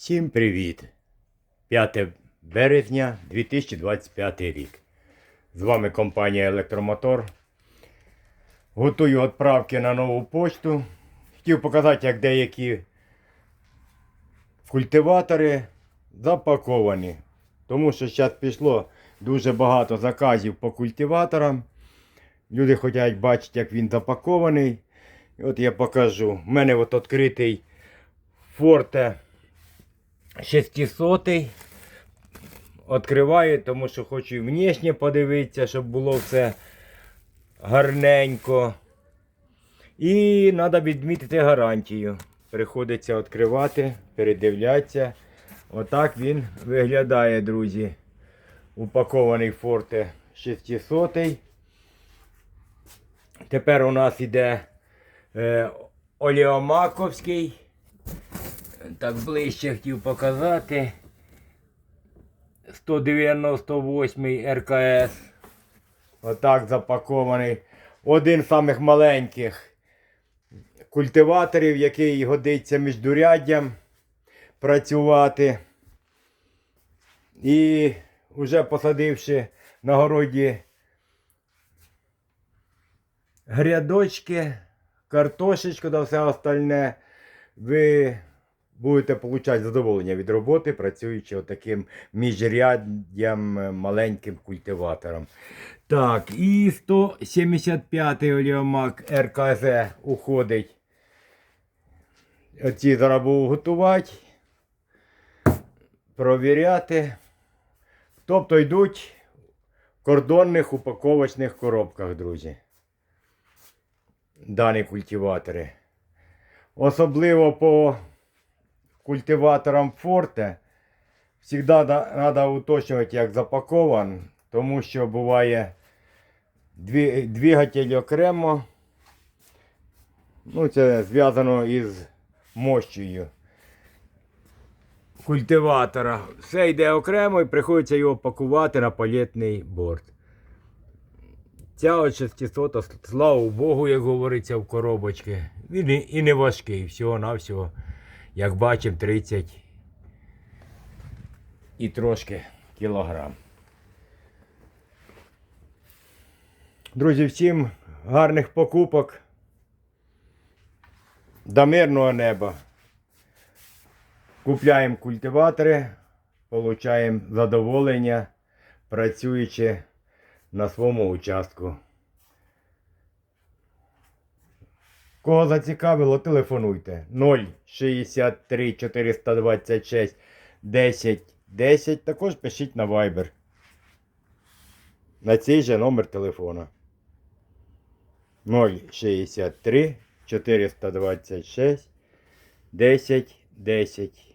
Всім привіт! 5 березня 2025 рік. З вами компанія Електромотор. Готую відправки на нову почту. Хотів показати, як деякі культиватори запаковані. Тому що зараз пішло дуже багато заказів по культиваторам. Люди хочуть бачити, як він запакований. І от я покажу. У мене от відкритий Forte 600 Відкриваю, тому що хочу і внешнє подивитися, щоб було все гарненько. І треба відмітити гарантію. Приходиться відкривати, передивлятися. Отак він виглядає, друзі. Упакований Forte 600. Тепер у нас іде е, Оліомаковський. Так ближче хотів показати. 198 РКС. Отак запакований. Один з самих маленьких культиваторів, який годиться між дуряддям працювати. І вже посадивши на городі грядочки, картошечку та все остальне, ви будете отримати задоволення від роботи, працюючи отаким міжряддям е, маленьким культиватором. Так, і 175-й оліомак РКЗ уходить. Оці зараз буду готувати, провіряти. Тобто йдуть в кордонних упаковочних коробках, друзі. Дані культиватори. Особливо по культиваторам Форте завжди треба уточнювати, як запакован, тому що буває двигатель окремо. Ну, це зв'язано із мощею культиватора. Все йде окремо і приходиться його пакувати на палетний борт. Ця от 600, слава Богу, як говориться в коробочці. Він і не важкий, всього-навсього, як бачимо, 30 і трошки кілограм. Друзі, всім гарних покупок. До мирного неба. Купляємо культиватори, получаємо задоволення, працюючи на своєму участку. Кого зацікавило, телефонуйте 063 426 10 10. Також пишіть на Viber. На цей же номер телефона. 063 426 10 10.